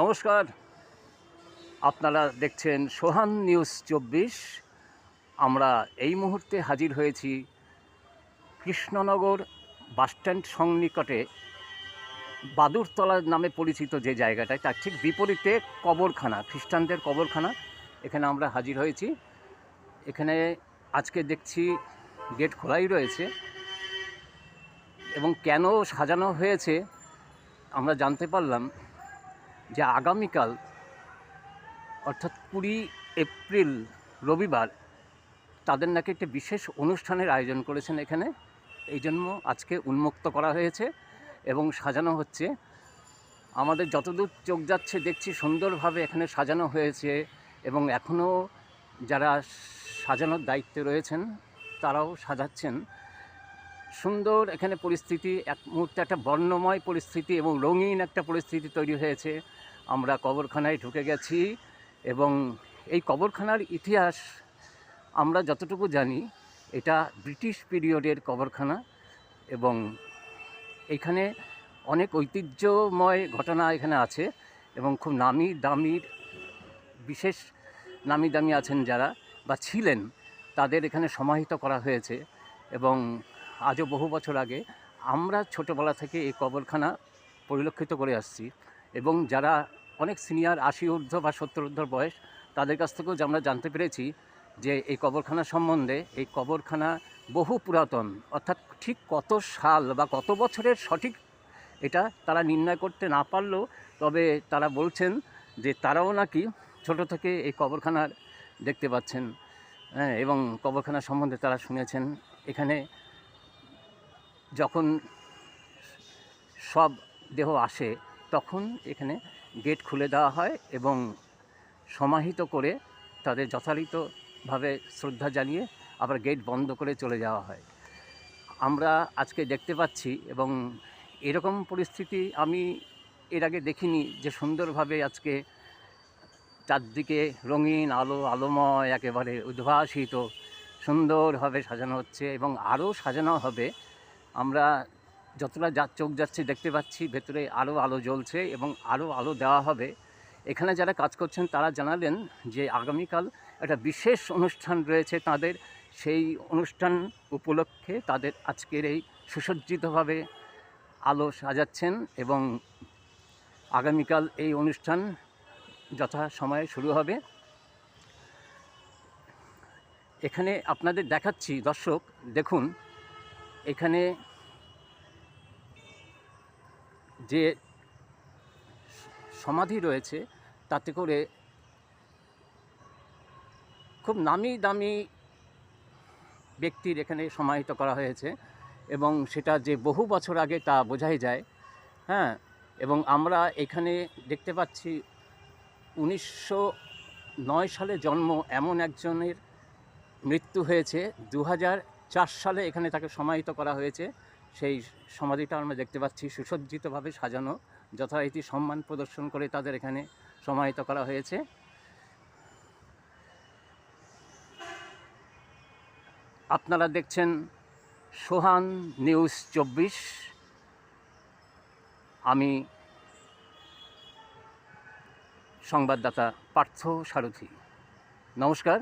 নমস্কার। আপনারা দেখছেন সোহান নিউজ চব্বিশ। আমরা এই মুহূর্তে হাজির হয়েছি কৃষ্ণনগর বাসস্ট্যান্ড সংনিকটে বাদুরতলা নামে পরিচিত যে জায়গাটায়, তার ঠিক বিপরীতে কবরখানা, খ্রিস্টানদের কবরখানা। এখানে আমরা হাজির হয়েছি। এখানে আজকে দেখছি গেট খোলাই রয়েছে এবং কেন সাজানো হয়েছে আমরা জানতে পারলাম যে আগামীকাল, অর্থাৎ কুড়ি এপ্রিল রবিবার, তাদের নাকি একটি বিশেষ অনুষ্ঠানের আয়োজন করেছেন এখানে। এই জন্য আজকে উন্মুক্ত করা হয়েছে এবং সাজানো হচ্ছে। আমাদের যতদূর চোখ যাচ্ছে, দেখছি সুন্দরভাবে এখানে সাজানো হয়েছে এবং এখনও যারা সাজানোর দায়িত্বে রয়েছেন, তারাও সাজাচ্ছেন। সুন্দর এখানে পরিস্থিতি, এক মুহূর্তে একটা বর্ণময় পরিস্থিতি এবং রঙিন একটা পরিস্থিতি তৈরি হয়েছে। আমরা কবরখানায় ঢুকে গেছি এবং এই কবরখানার ইতিহাস আমরা যতটুকু জানি, এটা ব্রিটিশ পিরিয়ডের কবরখানা এবং এখানে অনেক ঐতিহ্যময় ঘটনা এখানে আছে এবং খুব নামি দামির, বিশেষ নামি দামি আছেন যারা বা ছিলেন, তাদের এখানে সমাহিত করা হয়েছে এবং আজও বহু বছর আগে আমরা ছোটোবেলা থেকে এই কবরখানা পরিলক্ষিত করে আসছি এবং যারা অনেক সিনিয়র আশি ঊর্ধ্ব বা সত্তর ঊর্ধ্ব বয়স, তাদের কাছ থেকেও আমরা জানতে পেরেছি যে এই কবরখানা সম্বন্ধে এই কবরখানা বহু পুরাতন, অর্থাৎ ঠিক কত সাল বা কত বছরের সঠিক এটা তারা নির্ণয় করতে না পারলেও তবে তারা বলছেন যে তারাও নাকি ছোট থেকে এই কবরখানার দেখতে পাচ্ছেন। হ্যাঁ এবং কবরখানা সম্বন্ধে তারা শুনেছেন। এখানে যখন সব দেহ আসে, তখন এখানে গেট খুলে দেওয়া হয় এবং সমাহিত করে তাদের যথারীতভাবে শ্রদ্ধা জানিয়ে আবার গেট বন্ধ করে চলে যাওয়া হয়। আমরা আজকে দেখতে পাচ্ছি এবং এরকম পরিস্থিতি আমি এর আগে দেখিনি যে সুন্দরভাবে আজকে চারদিকে রঙিন আলো, আলোময়, একেবারে উদ্ভাসিত, সুন্দরভাবে সাজানো হচ্ছে এবং আরও সাজানো হবে। আমরা যতটা যা চোখ যাচ্ছে দেখতে পাচ্ছি, ভেতরে আরও আলো জ্বলছে এবং আরও আলো দেওয়া হবে। এখানে যারা কাজ করছেন, তারা জানালেন যে আগামীকাল একটা বিশেষ অনুষ্ঠান রয়েছে তাদের। সেই অনুষ্ঠান উপলক্ষে তাদের আজকের এই সুসজ্জিতভাবে আলো সাজাচ্ছেন এবং আগামীকাল এই অনুষ্ঠান যথা সময়ে শুরু হবে। এখানে আপনাদের দেখাচ্ছি, দর্শক, দেখুন এখানে যে সমাধি রয়েছে, তাতে করে খুব নামি দামি ব্যক্তির এখানে সমাহিত করা হয়েছে এবং সেটা যে বহু বছর আগে তা বোঝাই যায়। হ্যাঁ এবং আমরা এখানে দেখতে পাচ্ছি উনিশশো নয় সালে জন্ম এমন একজনের মৃত্যু হয়েছে। দু সালে এখানে তাকে সমাহিত করা হয়েছে। সেই সমাধিটা আমরা দেখতে পাচ্ছি সুসজ্জিতভাবে সাজানো, যথারীতি সম্মান প্রদর্শন করে তাদের এখানে সমাহিত করা হয়েছে। আপনারা দেখছেন সোহান নিউজ চব্বিশ। আমি সংবাদদাতা পার্থ সারথী। নমস্কার।